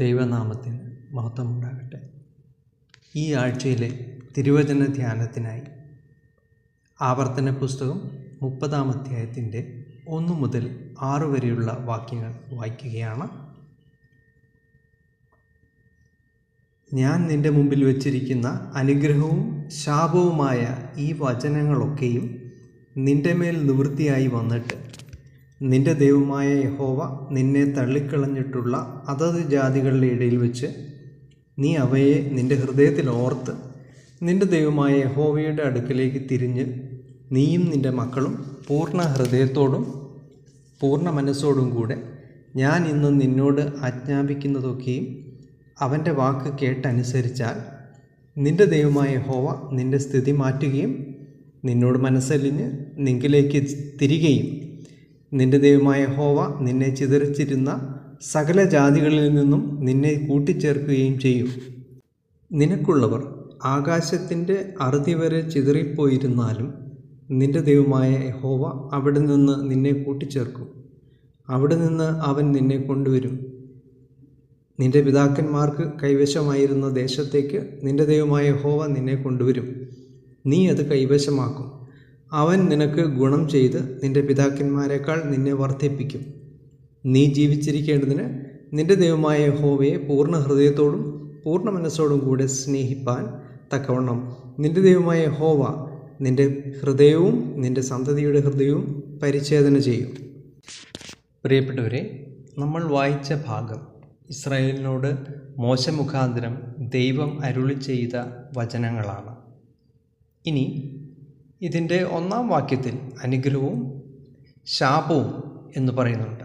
ദൈവനാമത്തിന് മഹത്വമുണ്ടാകട്ടെ. ഈ ആഴ്ചയിലെ തിരുവചന ധ്യാനത്തിനായി ആവർത്തന പുസ്തകം മുപ്പതാം അധ്യായത്തിന്റെ ഒന്ന് മുതൽ ആറ് വരെയുള്ള വാക്യങ്ങൾ വായിക്കുകയാണ്. ഞാൻ നിന്റെ മുമ്പിൽ വച്ചിരിക്കുന്ന അനുഗ്രഹവും ശാപവുമായ ഈ വചനങ്ങളൊക്കെയും നിന്റെ മേൽ നിവൃത്തിയായി വന്നിട്ട് നിന്റെ ദൈവമായ യഹോവ നിന്നെ തള്ളിക്കളഞ്ഞിട്ടുള്ള അതത് ജാതികളുടെ ഇടയിൽ വെച്ച് നീ അവയെ നിന്റെ ഹൃദയത്തിൽ ഓർത്ത് നിന്റെ ദൈവമായ യഹോവയുടെ അടുക്കലേക്ക് തിരിഞ്ഞ് നീയും നിന്റെ മക്കളും പൂർണ ഹൃദയത്തോടും പൂർണ മനസ്സോടും കൂടെ ഞാൻ ഇന്ന് നിന്നോട് ആജ്ഞാപിക്കുന്നതൊക്കെയും അവന്റെ വാക്ക് കേട്ടനുസരിച്ചാൽ നിന്റെ ദൈവമായ ഹോവ നിന്റെ സ്ഥിതി മാറ്റുകയും നിന്നോട് മനസ്സലിഞ്ഞ് നിങ്കിലേക്ക് തിരികെയും നിന്റെ ദൈവമായ ഹോവ നിന്നെ ചിതറിച്ചിരുന്ന സകല ജാതികളിൽ നിന്നും നിന്നെ കൂട്ടിച്ചേർക്കുകയും ചെയ്യും. നിനക്കുള്ളവർ ആകാശത്തിന്റെ അറുതി വരെ ചിതറിപ്പോയിരുന്നാലും നിന്റെ ദൈവമായ ഹോവ അവിടെ നിന്ന് നിന്നെ കൂട്ടിച്ചേർക്കും. അവിടെ നിന്ന് അവൻ നിന്നെ കൊണ്ടുവരും. നിന്റെ പിതാക്കന്മാർക്ക് കൈവശമായിരുന്ന ദേശത്തേക്ക് നിന്റെ ദൈവമായ ഹോവ നിന്നെ കൊണ്ടുവരും. നീ അത് കൈവശമാക്കും. അവൻ നിനക്ക് ഗുണം ചെയ്ത് നിന്റെ പിതാക്കന്മാരെക്കാൾ നിന്നെ വർദ്ധിപ്പിക്കും. നീ ജീവിച്ചിരിക്കേണ്ടതിന് നിന്റെ ദൈവമായ ഹോവയെ പൂർണ ഹൃദയത്തോടും പൂർണ മനസ്സോടും കൂടെ സ്നേഹിപ്പാൻ തക്കവണ്ണം. നിന്റെ ദൈവമായ ഹോവ നിന്റെ ഹൃദയവും നിന്റെ സന്തതിയുടെ ഹൃദയവും പരിച്ഛേദന ചെയ്യും. പ്രിയപ്പെട്ടവരെ നമ്മൾ വായിച്ച ഭാഗം ഇസ്രായേലിനോട് മോശമുഖാന്തരം ദൈവം അരുളി ചെയ്ത വചനങ്ങളാണ്. ഇനി ഇതിന്റെ ഒന്നാം വാക്യത്തിൽ അനുഗ്രഹവും ശാപവും എന്ന് പറയുന്നുണ്ട്.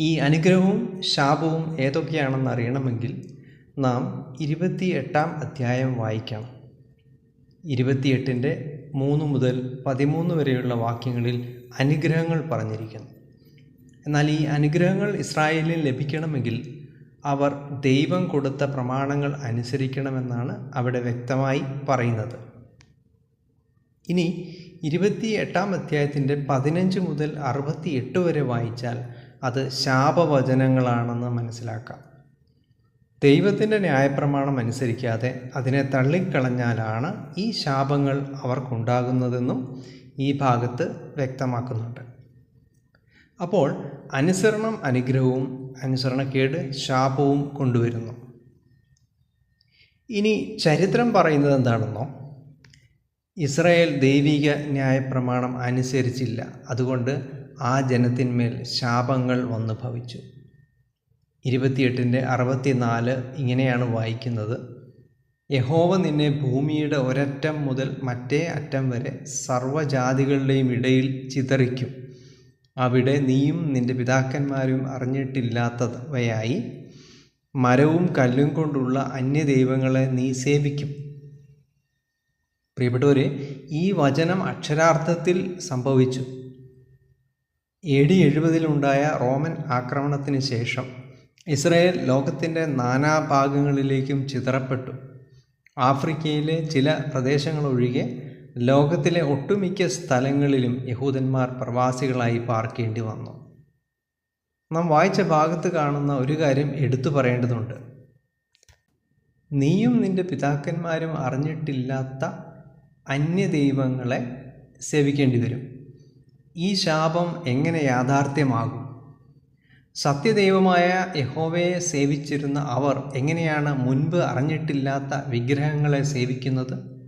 ഈ അനുഗ്രഹവും ശാപവും ഏതൊക്കെയാണെന്ന് അറിയണമെങ്കിൽ നാം ഇരുപത്തി എട്ടാം അധ്യായം വായിക്കണം ഇരുപത്തിയെട്ടിന്റെ മൂന്ന് മുതൽ പതിമൂന്ന് വരെയുള്ള വാക്യങ്ങളിൽ അനുഗ്രഹങ്ങൾ പറഞ്ഞിരിക്കുന്നു. എന്നാൽ ഈ അനുഗ്രഹങ്ങൾ ഇസ്രായേലിൽ ലഭിക്കണമെങ്കിൽ അവർ ദൈവം കൊടുത്ത പ്രമാണങ്ങൾ അനുസരിക്കണമെന്നാണ് അവിടെ വ്യക്തമായി പറയുന്നത്. ഇനി ഇരുപത്തി എട്ടാം അധ്യായത്തിന്റെ പതിനഞ്ച് മുതൽ അറുപത്തി എട്ട് വരെ വായിച്ചാൽ അത് ശാപവചനങ്ങളാണെന്ന് മനസ്സിലാക്കാം. ദൈവത്തിന്റെ ന്യായപ്രമാണം അനുസരിക്കാതെ അതിനെ തള്ളിക്കളഞ്ഞാലാണ് ഈ ശാപങ്ങൾ അവർക്കുണ്ടാകുന്നതെന്നും ഈ ഭാഗത്ത് വ്യക്തമാക്കുന്നുണ്ട്. അപ്പോൾ അനുസരണം അനുഗ്രഹവും അനുസരണക്കേട് ശാപവും കൊണ്ടുവരുന്നു. ഇനി ചരിത്രം പറയുന്നത് എന്താണെന്നോ ഇസ്രായേൽ ദൈവിക ന്യായപ്രമാണം അനുസരിച്ചില്ല. അതുകൊണ്ട് ആ ജനത്തിന്മേൽ ശാപങ്ങൾ വന്നു ഭവിച്ചു. ഇരുപത്തിയെട്ടിന്റെ അറുപത്തിനാല് ഇങ്ങനെയാണ് വായിക്കുന്നത്. യഹോവ നിന്നെ ഭൂമിയുടെ ഒരറ്റം മുതൽ മറ്റേ അറ്റം വരെ സർവജാതികളുടെയും ഇടയിൽ ചിതറിക്കും. അവിടെ നീയും നിന്റെ പിതാക്കന്മാരും അറിഞ്ഞിട്ടില്ലാത്തവയായി മരവും കല്ലും കൊണ്ടുള്ള അന്യദൈവങ്ങളെ നീ സേവിക്കും. പ്രിയപ്പെട്ടവരെ ഈ വചനം അക്ഷരാർത്ഥത്തിൽ സംഭവിച്ചു. എ ഡി എഴുപതിലുണ്ടായ റോമൻ ആക്രമണത്തിന് ശേഷം ഇസ്രയേൽ ലോകത്തിന്റെ നാനാഭാഗങ്ങളിലേക്കും ചിതറപ്പെട്ടു. ആഫ്രിക്കയിലെ ചില പ്രദേശങ്ങളൊഴികെ ലോകത്തിലെ ഒട്ടുമിക്ക സ്ഥലങ്ങളിലും യഹൂദന്മാർ പ്രവാസികളായി പാർക്കേണ്ടി വന്നു. നാം വായിച്ച ഭാഗത്ത് കാണുന്ന ഒരു കാര്യം എടുത്തു പറയേണ്ടതുണ്ട്. നീയും നിന്റെ പിതാക്കന്മാരും അറിഞ്ഞിട്ടില്ലാത്ത അന്യദൈവങ്ങളെ സേവിക്കേണ്ടി വരും ഈ ശാപം എങ്ങനെ യാഥാർത്ഥ്യമാകും? സത്യദൈവമായ യഹോവയെ സേവിച്ചിരുന്ന അവർ എങ്ങനെയാണ് മുൻപ് അറിഞ്ഞിട്ടില്ലാത്ത വിഗ്രഹങ്ങളെ സേവിക്കുന്നത്?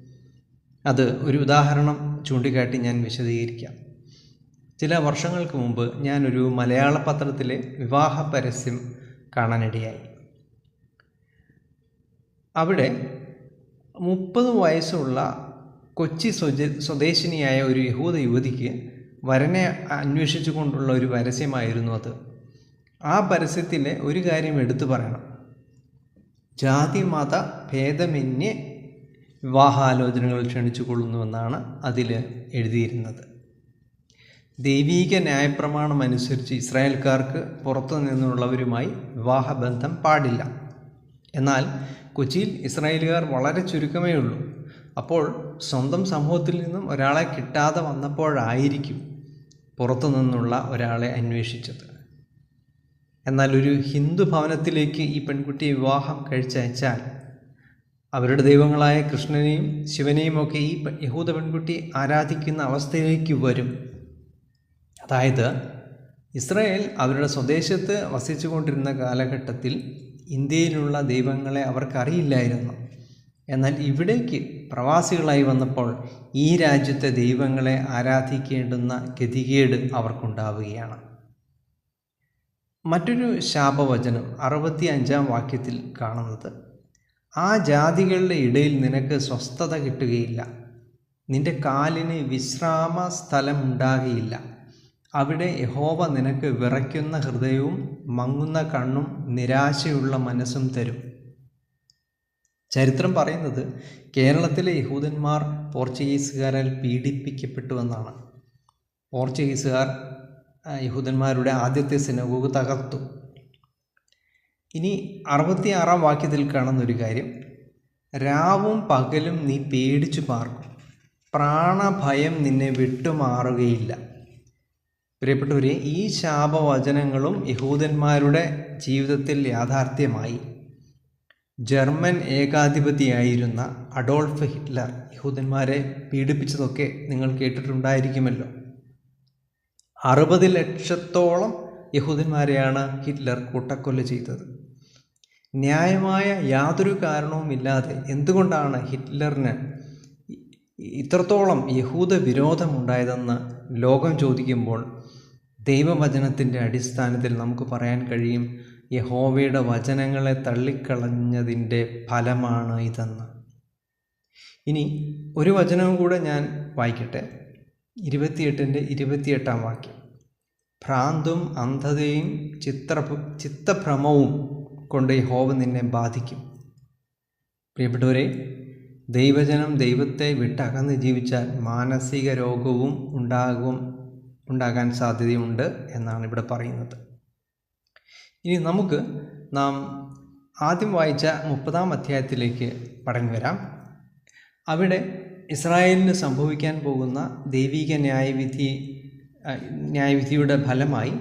അത് ഒരു ഉദാഹരണം ചൂണ്ടിക്കാട്ടി ഞാൻ വിശദീകരിക്കാം. ചില വർഷങ്ങൾക്ക് മുമ്പ് ഞാനൊരു മലയാള പത്രത്തിലെ വിവാഹ പരസ്യം കാണാനിടയായി. അവിടെ മുപ്പത് വയസ്സുള്ള കൊച്ചി സ്വദേശിനിയായ ഒരു യഹൂദ യുവതിക്ക് വരനെ അന്വേഷിച്ചു കൊണ്ടുള്ള ഒരു പരസ്യമായിരുന്നു അത്. ആ പരസ്യത്തിലെ ഒരു കാര്യം എടുത്തു പറയണം. ജാതി മത ഭേദമന്യേ വിവാഹാലോചനകൾ ക്ഷണിച്ചു കൊള്ളുന്നുവെന്നാണ് അതിൽ എഴുതിയിരുന്നത്. ദൈവീക ന്യായപ്രമാണം അനുസരിച്ച് ഇസ്രായേൽക്കാർക്ക് പുറത്തു നിന്നുള്ളവരുമായി വിവാഹബന്ധം പാടില്ല. എന്നാൽ കൊച്ചിയിൽ ഇസ്രായേലുകാർ വളരെ ചുരുക്കമേ ഉള്ളൂ അപ്പോൾ സ്വന്തം സമൂഹത്തിൽ നിന്നും ഒരാളെ കിട്ടാതെ വന്നപ്പോഴായിരിക്കും പുറത്തു നിന്നുള്ള ഒരാളെ അന്വേഷിച്ചത്. എന്നാൽ ഒരു ഹിന്ദു ഭവനത്തിലേക്ക് ഈ പെൺകുട്ടിയെ വിവാഹം കഴിച്ചയച്ചാൽ അവരുടെ ദൈവങ്ങളായ കൃഷ്ണനെയും ശിവനെയും ഒക്കെ ഈ യഹൂദ പെൺകുട്ടി ആരാധിക്കുന്ന അവസ്ഥയിലേക്ക് വരും. അതായത് ഇസ്രായേൽ അവരുടെ സ്വദേശത്ത് വസിച്ചുകൊണ്ടിരുന്ന കാലഘട്ടത്തിൽ ഇന്ത്യയിലുള്ള ദൈവങ്ങളെ അവർക്കറിയില്ലായിരുന്നു. എന്നാൽ ഇവിടേക്ക് പ്രവാസികളായി വന്നപ്പോൾ ഈ രാജ്യത്തെ ദൈവങ്ങളെ ആരാധിക്കേണ്ടുന്ന ഗതികേട് അവർക്കുണ്ടാവുകയാണ്. മറ്റൊരു ശാപവചനം അറുപത്തി അഞ്ചാം വാക്യത്തിൽ കാണുന്നത് ആ ജാതികളുടെ ഇടയിൽ നിനക്ക് സ്വസ്ഥത കിട്ടുകയില്ല. നിന്റെ കാലിന് വിശ്രാമ സ്ഥലമുണ്ടാകുകയില്ല അവിടെ യഹോവ നിനക്ക് വിറയ്ക്കുന്ന ഹൃദയവും മങ്ങുന്ന കണ്ണും നിരാശയുള്ള മനസ്സും തരും. ചരിത്രം പറയുന്നത് കേരളത്തിലെ യഹൂദന്മാർ പോർച്ചുഗീസുകാരാൽ പീഡിപ്പിക്കപ്പെട്ടുവെന്നാണ്. പോർച്ചുഗീസുകാർ യഹൂദന്മാരുടെ ആദ്യത്തെ സിനഗോഗ് തകർത്തു. ഇനി അറുപത്തി ആറാം വാക്യത്തിൽ കാണുന്നൊരു കാര്യം. രാവും പകലും നീ പേടിച്ചു പാർക്കും പ്രാണഭയം നിന്നെ വിട്ടുമാറുകയില്ല. പ്രിയപ്പെട്ടവരെ ഈ ശാപവചനങ്ങളും യഹൂദന്മാരുടെ ജീവിതത്തിൽ യാഥാർത്ഥ്യമായി. ജർമ്മൻ ഏകാധിപതിയായിരുന്ന അഡോൾഫ് ഹിറ്റ്ലർ യഹൂദന്മാരെ പീഡിപ്പിച്ചതൊക്കെ നിങ്ങൾ കേട്ടിട്ടുണ്ടായിരിക്കുമല്ലോ. അറുപത് ലക്ഷത്തോളം യഹൂദന്മാരെയാണ് ഹിറ്റ്ലർ കൂട്ടക്കൊല ചെയ്തത്. ന്യായമായ യാതൊരു കാരണവുമില്ലാതെ എന്തുകൊണ്ടാണ് ഹിറ്റ്ലറിന് ഇത്രത്തോളം യഹൂദ വിരോധമുണ്ടായതെന്ന് ലോകം ചോദിക്കുമ്പോൾ ദൈവവചനത്തിന്റെ അടിസ്ഥാനത്തിൽ നമുക്ക് പറയാൻ കഴിയും. യഹോവയുടെ വചനങ്ങളെ തള്ളിക്കളഞ്ഞതിന്റെ ഫലമാണ് ഇതെന്ന്. ഇനി ഒരു വചനവും കൂടെ ഞാൻ വായിക്കട്ടെ. ഇരുപത്തിയെട്ടിന്റെ ഇരുപത്തിയെട്ടാം വാക്യം. ഭ്രാന്തും അന്ധതയും ചിത്ര ചിത്തഭ്രമവും കൊണ്ട് യഹോവ നിന്നെ ബാധിക്കും. പ്രിയപ്പെട്ടവരെ ദൈവജനം ദൈവത്തെ വിട്ടകന്ന് ജീവിച്ചാൽ മാനസിക രോഗവും ഉണ്ടാകും ഉണ്ടാകാൻ സാധ്യതയുണ്ട് എന്നാണ് ഇവിടെ പറയുന്നത്. ഇനി നമുക്ക് നാം ആദ്യം വായിച്ച മുപ്പതാം അധ്യായത്തിലേക്ക് മടങ്ങി വരാം അവിടെ ഇസ്രായേലിന് സംഭവിക്കാൻ പോകുന്ന ദൈവിക ന്യായവിധി ന്യായവിധിയുടെ ഫലമായി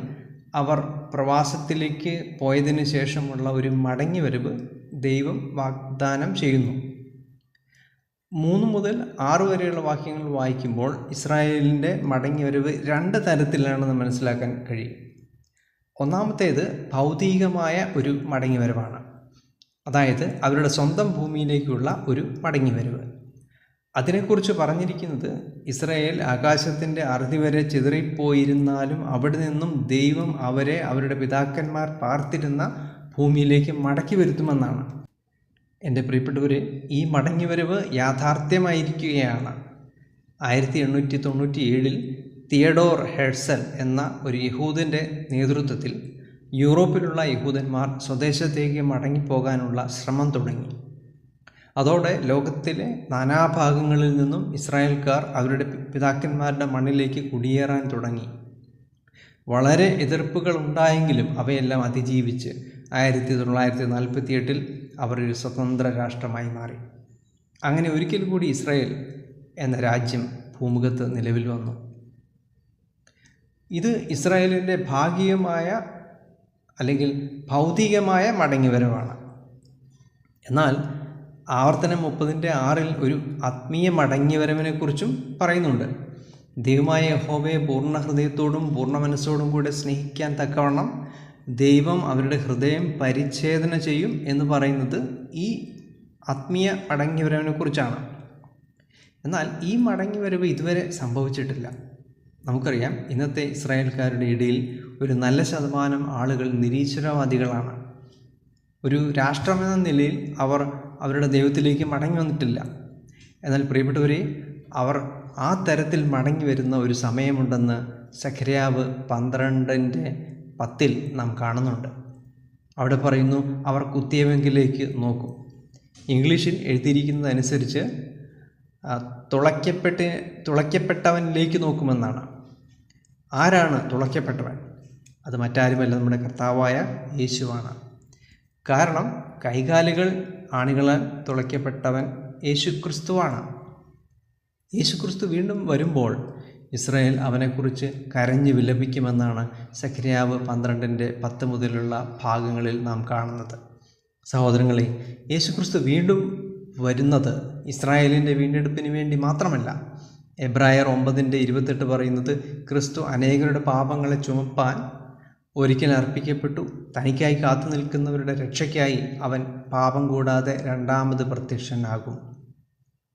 അവർ പ്രവാസത്തിലേക്ക് പോയതിനു ശേഷമുള്ള ഒരു മടങ്ങി വരവ് ദൈവം വാഗ്ദാനം ചെയ്യുന്നു. മൂന്ന് മുതൽ ആറ് വരെയുള്ള വാക്യങ്ങൾ വായിക്കുമ്പോൾ ഇസ്രായേലിന്റെ മടങ്ങിവരവ് രണ്ട് തരത്തിലാണെന്ന് മനസ്സിലാക്കാൻ കഴിയും. ഒന്നാമത്തേത് ഭൗതികമായ ഒരു മടങ്ങിവരവാണ്. അതായത് അവരുടെ സ്വന്തം ഭൂമിയിലേക്കുള്ള ഒരു മടങ്ങിവരവ്. അതിനെക്കുറിച്ച് പറഞ്ഞിരിക്കുന്നത് ഇസ്രായേൽ ആകാശത്തിന്റെ അറുതി വരെ ചിതറിപ്പോയിരുന്നാലും അവിടെ നിന്നും ദൈവം അവരെ അവരുടെ പിതാക്കന്മാർ പാർത്തിരുന്ന ഭൂമിയിലേക്ക് മടക്കി വരുത്തുമെന്നാണ്. എന്റെ പ്രിയപ്പെട്ടവരെ ഈ മടങ്ങിവരവ് യാഥാർത്ഥ്യമായിരിക്കുകയാണ്. ആയിരത്തി എണ്ണൂറ്റി തൊണ്ണൂറ്റി ഏഴിൽ തിയഡോർ ഹെഡ്സൽ എന്ന ഒരു യഹൂദന്റെ നേതൃത്വത്തിൽ യൂറോപ്പിലുള്ള യഹൂദന്മാർ സ്വദേശത്തേക്ക് മടങ്ങിപ്പോകാനുള്ള ശ്രമം തുടങ്ങി. അതോടെ ലോകത്തിലെ നാനാഭാഗങ്ങളിൽ നിന്നും ഇസ്രായേൽക്കാർ അവരുടെ പിതാക്കന്മാരുടെ മണ്ണിലേക്ക് കുടിയേറാൻ തുടങ്ങി. വളരെ എതിർപ്പുകൾ ഉണ്ടായെങ്കിലും അവയെല്ലാം അതിജീവിച്ച് ആയിരത്തി തൊള്ളായിരത്തി നാൽപ്പത്തി എട്ടിൽ അവർ ഒരു സ്വതന്ത്ര രാഷ്ട്രമായി മാറി. അങ്ങനെ ഒരിക്കൽ കൂടി ഇസ്രായേൽ എന്ന രാജ്യം ഭൂമുഖത്ത് നിലവിൽ വന്നു. ഇത് ഇസ്രായേലിന്റെ ഭാഗികമായ അല്ലെങ്കിൽ ഭൗതികമായ മടങ്ങിവരവാണ്. എന്നാൽ ആവർത്തനം മുപ്പതിന്റെ ആറിൽ ഒരു ആത്മീയ മടങ്ങിവരവിനെക്കുറിച്ചും പറയുന്നുണ്ട്. ദൈവമായ യഹോവയെ പൂർണ ഹൃദയത്തോടും പൂർണ മനസ്സോടും കൂടെ സ്നേഹിക്കാൻ തക്കവണ്ണം ദൈവം അവരുടെ ഹൃദയം പരിച്ഛേദന ചെയ്യും എന്ന് പറയുന്നത് ഈ ആത്മീയ മടങ്ങിവരവിനെക്കുറിച്ചാണ്. എന്നാൽ ഈ മടങ്ങിവരവ് ഇതുവരെ സംഭവിച്ചിട്ടില്ല. നമുക്കറിയാം ഇന്നത്തെ ഇസ്രായേൽക്കാരുടെ ഇടയിൽ ഒരു നല്ല ശതമാനം ആളുകൾ നിരീശ്വരവാദികളാണ്. ഒരു രാഷ്ട്രമെന്ന നിലയിൽ അവർ അവരുടെ ദൈവത്തിലേക്ക് മടങ്ങി വന്നിട്ടില്ല. എന്നാൽ പ്രിയപ്പെട്ടവരെ അവർ ആ തരത്തിൽ മടങ്ങി വരുന്ന ഒരു സമയമുണ്ടെന്ന് സഖര്യാവ് പന്ത്രണ്ടിന്റെ പത്തിൽ നാം കാണുന്നുണ്ട്. അവിടെ പറയുന്നു അവർ കുത്തിയവെങ്കിലേക്ക് നോക്കും. ഇംഗ്ലീഷിൽ എഴുതിയിരിക്കുന്നതനുസരിച്ച് തുളയ്ക്കപ്പെട്ട് തുളയ്ക്കപ്പെട്ടവനിലേക്ക് നോക്കുമെന്നാണ്. ആരാണ് തുളയ്ക്കപ്പെട്ടവൻ? അത് മറ്റാരുമല്ല നമ്മുടെ കർത്താവായ യേശുവാണ്. കാരണം കൈകാലുകൾ ആണികളാൽ തുളയ്ക്കപ്പെട്ടവൻ യേശു ക്രിസ്തുവാണ് യേശു ക്രിസ്തു വീണ്ടും വരുമ്പോൾ ഇസ്രായേൽ അവനെക്കുറിച്ച് കരഞ്ഞു വിലപിക്കുമെന്നാണ് സഖരിയാവ് പന്ത്രണ്ടിന്റെ പത്ത് മുതലുള്ള ഭാഗങ്ങളിൽ നാം കാണുന്നത്. സഹോദരങ്ങളെ യേശുക്രിസ്തു വീണ്ടും വരുന്നത് ഇസ്രായേലിന്റെ വീണ്ടെടുപ്പിന് വേണ്ടി മാത്രമല്ല. എബ്രായർ ഒമ്പതിന്റെ ഇരുപത്തെട്ട് പറയുന്നത് ക്രിസ്തു അനേകരുടെ പാപങ്ങളെ ചുമപ്പാൻ ഒരിക്കൽ അർപ്പിക്കപ്പെട്ടു. തനിക്കായി കാത്തു നിൽക്കുന്നവരുടെ രക്ഷയ്ക്കായി അവൻ പാപം കൂടാതെ രണ്ടാമത് പ്രത്യക്ഷനാകും.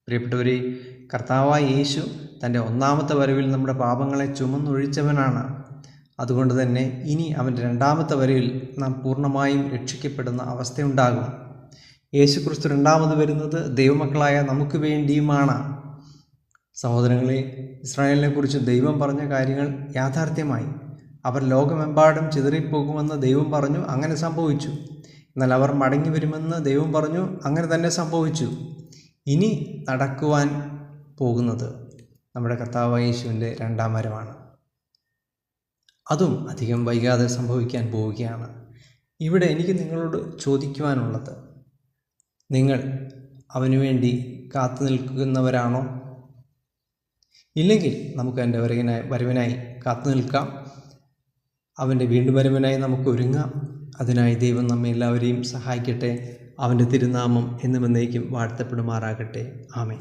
പ്രിയപ്പെട്ടവരെ കർത്താവായ യേശു തന്റെ ഒന്നാമത്തെ വരവിൽ നമ്മുടെ പാപങ്ങളെ ചുമന്നൊഴിച്ചവനാണ്. അതുകൊണ്ട് തന്നെ ഇനി അവന്റെ രണ്ടാമത്തെ വരവിൽ നാം പൂർണമായും രക്ഷിക്കപ്പെടുന്ന അവസ്ഥയുണ്ടാകും. യേശു ക്രിസ്തു രണ്ടാമത് വരുന്നത് ദൈവമക്കളായ നമുക്ക് വേണ്ടിയുമാണ്. സഹോദരങ്ങളെ ഇസ്രായേലിനെക്കുറിച്ച് ദൈവം പറഞ്ഞ കാര്യങ്ങൾ യാഥാർത്ഥ്യമായി. അവർ ലോകമെമ്പാടും ചിതറിപ്പോകുമെന്ന് ദൈവം പറഞ്ഞു അങ്ങനെ സംഭവിച്ചു. എന്നാൽ അവർ മടങ്ങി വരുമെന്ന് ദൈവം പറഞ്ഞു അങ്ങനെ തന്നെ സംഭവിച്ചു. ഇനി നടക്കുവാൻ പോകുന്നത് നമ്മുടെ കർത്താവ് യേശുവിന്റെ രണ്ടാം വരവാണ് അതും അധികം വൈകാതെ സംഭവിക്കാൻ പോവുകയാണ്. ഇവിടെ എനിക്ക് നിങ്ങളോട് ചോദിക്കുവാനുള്ളത് നിങ്ങൾ അവനുവേണ്ടി കാത്തു നിൽക്കുന്നവരാണോ? ഇല്ലെങ്കിൽ നമുക്ക് എന്റെ വരവിനായി വരവിനായി കാത്തു നിൽക്കാം. അവന്റെ വീണ്ടും വരവിനായി നമുക്ക് ഒരുങ്ങാം. അതിനായി ദൈവം നമ്മെ എല്ലാവരെയും സഹായിക്കട്ടെ. അവന്റെ തിരുനാമം എന്നും എന്നേക്കും വാഴ്ത്തപ്പെടുമാറാകട്ടെ. ആമേ